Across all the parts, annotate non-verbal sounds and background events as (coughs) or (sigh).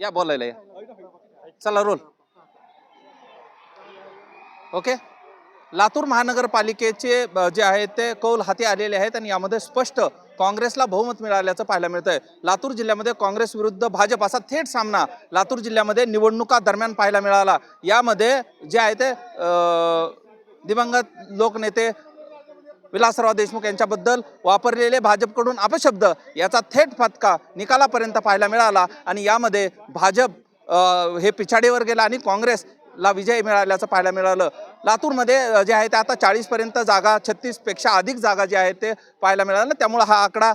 या बोलायला या. चला रोल. ओके? लातूर महानगरपालिकेचे जे आहे ते कौल हाती आलेले आहेत आणि यामध्ये स्पष्ट काँग्रेसला बहुमत मिळाल्याचं पाहायला मिळतंय. लातूर जिल्ह्यामध्ये काँग्रेस विरुद्ध भाजप असा थेट सामना लातूर जिल्ह्यामध्ये निवडणुका दरम्यान पाहायला मिळाला. यामध्ये जे आहे ते दिवंगत लोकनेते विलासराव देशमुख यांच्याबद्दल वापरलेले भाजपकडून अपशब्द याचा थेट फटका निकालापर्यंत पाहायला मिळाला आणि यामध्ये भाजप हे पिछाडीवर गेला आणि काँग्रेसला विजय मिळाल्याचं पाहायला मिळालं. लातूरमध्ये जे आहे ते आता चाळीसपर्यंत जागा छत्तीसपेक्षा अधिक जागा जे आहेत ते पाहायला मिळालं त्यामुळं हा आकडा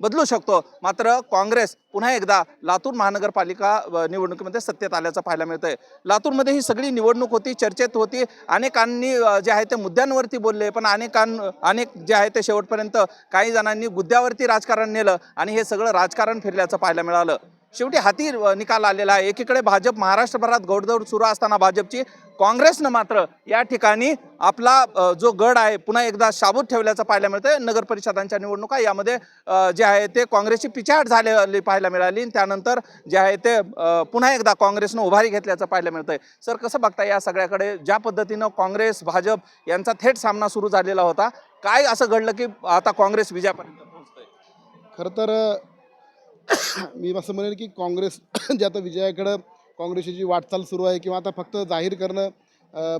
बदलू शकतो. मात्र काँग्रेस पुन्हा एकदा लातूर महानगरपालिका निवडणुकीमध्ये सत्तेत आल्याचं पाहायला मिळतंय. लातूरमध्ये ही सगळी निवडणूक होती चर्चेत होती. अनेकांनी जे आहे ते मुद्द्यांवरती बोलले पण अनेकां अनेक जे आहे ते शेवटपर्यंत काही जणांनी मुद्द्यावरती राजकारण नेलं आणि हे सगळं राजकारण फिरल्याचं पाहायला मिळालं. शेवटी हाती निकाल आलेला आहे. एकीकडे भाजप महाराष्ट्रभरात घोडदौड सुरू असताना भाजपची काँग्रेसनं मात्र या ठिकाणी आपला जो गड आहे पुन्हा एकदा शाबूत ठेवल्याचं पाहायला मिळतं नगर परिषदांच्या निवडणुका यामध्ये जे आहे ते काँग्रेसची पिछाट झालेली पाहायला मिळाली. त्यानंतर जे आहे ते पुन्हा एकदा काँग्रेसनं उभारी घेतल्याचं पाहायला मिळतंय. सर कसं बघता या सगळ्याकडे? ज्या पद्धतीनं काँग्रेस भाजप यांचा थेट सामना सुरू झालेला होता काय असं घडलं की आता काँग्रेस विजयापर्यंत पोहोचतोय? खरं तर (coughs) मी असं म्हणेन की काँग्रेस (coughs) जे आता विजयाकडं काँग्रेसची जी वाटचाल सुरू आहे किंवा आता फक्त जाहीर करणं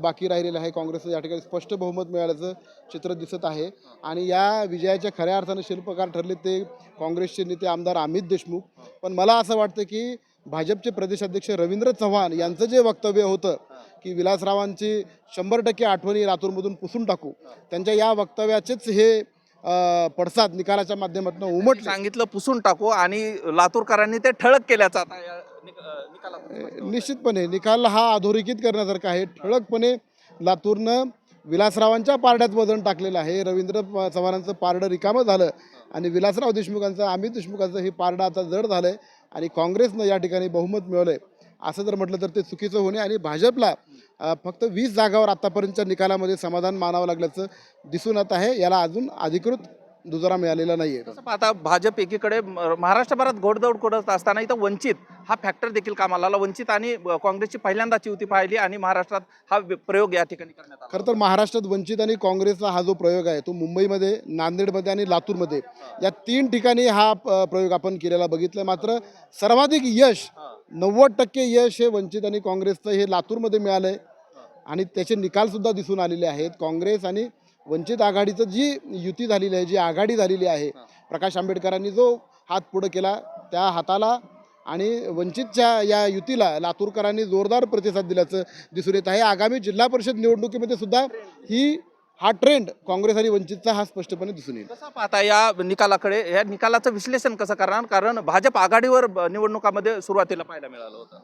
बाकी राहिलेलं आहे काँग्रेसचं या ठिकाणी स्पष्ट बहुमत मिळाल्याचं चित्र दिसत आहे. आणि या विजयाच्या खऱ्या अर्थानं शिल्पकार ठरले ते काँग्रेसचे नेते आमदार अमित देशमुख. पण मला असं वाटतं की भाजपचे प्रदेशाध्यक्ष रवींद्र चव्हाण यांचं जे वक्तव्य होतं की विलासरावांची शंभर टक्के आठवणी लातूरमधून पुसून टाकू त्यांच्या या वक्तव्याचेच हे पडसाद निकालाच्या माध्यमातून उमटले. सांगितलं पुसून टाकू आणि लातूरकरांनी ते ठळक केल्याचं निश्चितपणे निकाल हा अधोरेखित करण्यासारखा आहे. ठळकपणे लातूरनं विलासरावांच्या पारड्यात वजन टाकलेलं आहे. रवींद्र चव्हाणांचं पारडं रिकामं झालं आणि विलासराव देशमुखांचं अमित देशमुखांचं हे पारडं आता जड झालं आहे आणि काँग्रेसनं या ठिकाणी बहुमत मिळवलं आहे असं जर म्हटलं तर ते चुकीचं होणे आणि भाजपला फक्त वीस जागावर आत्तापर्यंतच्या निकालामध्ये समाधान मानावं लागल्याचं दिसून येत आहे. याला अजून अधिकृत दुजोरा मिळालेला नाही आहे तसं पाहता भाजप एकीकडे महाराष्ट्रभरात घोडदौड करत असताना इथं वंचित हा फॅक्टर देखील कामाला आला. वंचित आणि काँग्रेसची पहिल्यांदाच युती पाहिली आणि महाराष्ट्रात हा प्रयोग या ठिकाणी करण्यात आला. खरं तर महाराष्ट्रात वंचित आणि काँग्रेसचा हा जो प्रयोग आहे तो मुंबईमध्ये नांदेडमध्ये आणि लातूरमध्ये या तीन ठिकाणी हा प्रयोग आपण केलेला बघितला. मात्र सर्वाधिक यश नव्वद टक्के यश हे वंचित आणि काँग्रेसचं हे लातूरमध्ये मिळालं आहे आणि त्याचे निकालसुद्धा दिसून आलेले आहेत. काँग्रेस आणि वंचित आघाडीचं जी युती झालेली आहे जी आघाडी झालेली आहे प्रकाश आंबेडकरांनी जो हात पुढं केला त्या हाताला आणि वंचितच्या या युतीला लातूरकरांनी जोरदार प्रतिसाद दिल्याचं दिसून येत आहे. आगामी जिल्हा परिषद निवडणुकीमध्ये सुद्धा ही हा ट्रेंड काँग्रेस आणि वंचितचा हा स्पष्टपणे दिसून येईल. कसं पाहता या निकालाकडे या निकालाचं विश्लेषण कसं करणार? कारण भाजप आघाडीवर निवडणुकामध्ये सुरुवातीला पाहायला मिळालं होतं.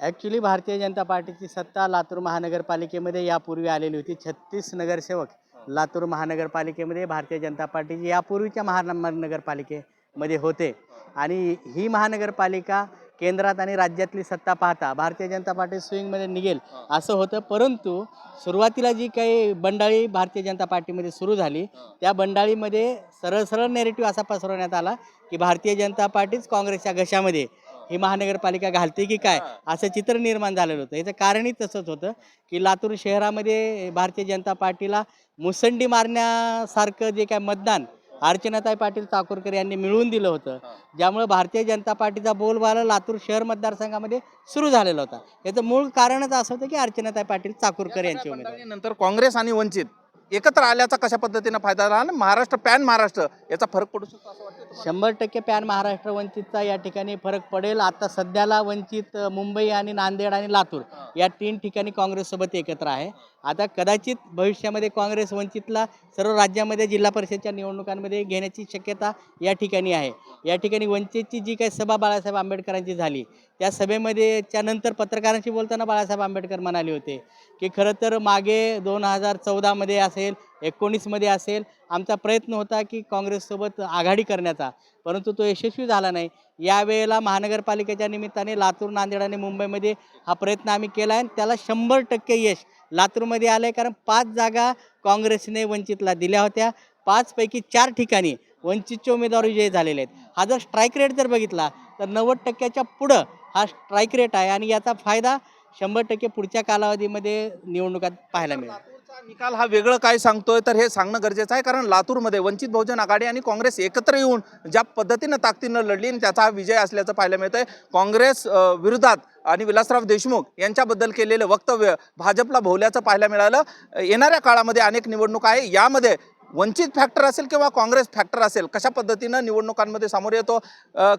ॲक्च्युली भारतीय जनता पार्टीची सत्ता लातूर महानगरपालिकेमध्ये यापूर्वी आलेली होती. छत्तीस नगरसेवक लातूर महानगरपालिकेमध्ये भारतीय जनता पार्टीची यापूर्वीच्या महानगरपालिकेमध्ये होते. आणि ही महानगरपालिका केंद्रात आणि राज्यातली सत्ता पाहता भारतीय जनता पार्टी स्विंगमध्ये निघेल असं होतं. परंतु सुरुवातीला जी काही बंडाळी भारतीय जनता पार्टीमध्ये सुरू झाली त्या बंडाळीमध्ये सरळ सरळ नेरेटिव्ह असा पसरवण्यात आला की भारतीय जनता पार्टीच काँग्रेसच्या घशामध्ये ही महानगरपालिका घालते की काय? असं चित्र निर्माण झालेलं होतं. याचं कारणही तसंच होतं की लातूर शहरामध्ये भारतीय जनता पार्टीला मुसंडी मारण्यासारखं जे काय मतदान अर्चनाताई पाटील चाकूरकर यांनी मिळवून दिलं होतं. ज्यामुळे भारतीय जनता पार्टीचा बोलबाला लातूर शहर मतदारसंघामध्ये सुरू झालेला होता. याचं मूळ कारणच असं होतं की अर्चनाताई पाटील चाकूरकर यांची उमेदवार. नंतर काँग्रेस आणि वंचित एकत्र आल्याचा कशा पद्धतीनं फायदा झाला? आणि महाराष्ट्र पॅन महाराष्ट्र याचा फरक पडू शकतो असं वाटतं? शंभर टक्के पॅन महाराष्ट्र वंचितचा या ठिकाणी फरक पडेल. आता सध्याला वंचित मुंबई आणि नांदेड आणि लातूर या तीन ठिकाणी काँग्रेससोबत एकत्र आहे. आता कदाचित भविष्यामध्ये काँग्रेस वंचितला सर्व राज्यामध्ये जिल्हा परिषदच्या निवडणुकांमध्ये घेण्याची शक्यता या ठिकाणी आहे. या ठिकाणी वंचितची जी काही सभा बाळासाहेब आंबेडकरांची झाली त्या सभेमध्ये त्यानंतर पत्रकारांशी बोलताना बाळासाहेब आंबेडकर म्हणाले होते की खरं तर मागे दोन हजार चौदामध्ये असेल एकोणीसमध्ये असेल. आमचा प्रयत्न होता की काँग्रेससोबत आघाडी करण्याचा. परंतु तो यशस्वी झाला नाही. यावेळेला महानगरपालिकेच्या निमित्ताने लातूर नांदेड आणि मुंबईमध्ये हा प्रयत्न आम्ही केला आहे. आणि त्याला शंभर टक्के यश लातूरमध्ये आलं आहे कारण पाच जागा काँग्रेसने वंचितला दिल्या होत्या. पाचपैकी चार ठिकाणी वंचितचे उमेदवार विजयी झालेले आहेत. हा जर स्ट्राईक रेट जर बघितला तर नव्वद टक्क्याच्या पुढं हा स्ट्राईक रेट आहे. आणि याचा फायदा शंभर टक्के पुढच्या कालावधीमध्ये निवडणुकात पाहायला मिळेल. निकाल हा वेगळं काय सांगतोय? तर हे सांगणं गरजेचं आहे कारण लातूरमध्ये वंचित बहुजन आघाडी आणि काँग्रेस एकत्र येऊन ज्या पद्धतीनं ताकदीनं लढली आणि त्याचा हा विजय असल्याचं पाहायला मिळतंय. काँग्रेस विरोधात आणि विलासराव देशमुख यांच्याबद्दल केलेलं वक्तव्य भाजपला भोवल्याचं पाहायला मिळालं. येणाऱ्या काळामध्ये अनेक निवडणूक आहे. यामध्ये वंचित फॅक्टर असेल किंवा काँग्रेस फॅक्टर असेल कशा पद्धतीनं निवडणुकांमध्ये सामोरे येतो?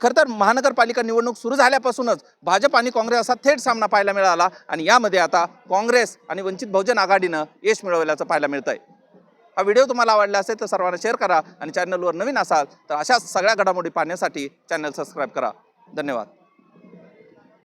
खरं तर महानगरपालिका निवडणूक सुरू झाल्यापासूनच भाजप आणि काँग्रेस असा थेट सामना पाहायला मिळाला आणि यामध्ये आता काँग्रेस आणि वंचित बहुजन आघाडीनं यश मिळवल्याचं पाहायला मिळतंय. हा व्हिडिओ तुम्हाला आवडला असेल तर सर्वांना शेअर करा आणि चॅनलवर नवीन असाल तर अशा सगळ्या घडामोडी पाहण्यासाठी चॅनल सबस्क्राईब करा. धन्यवाद.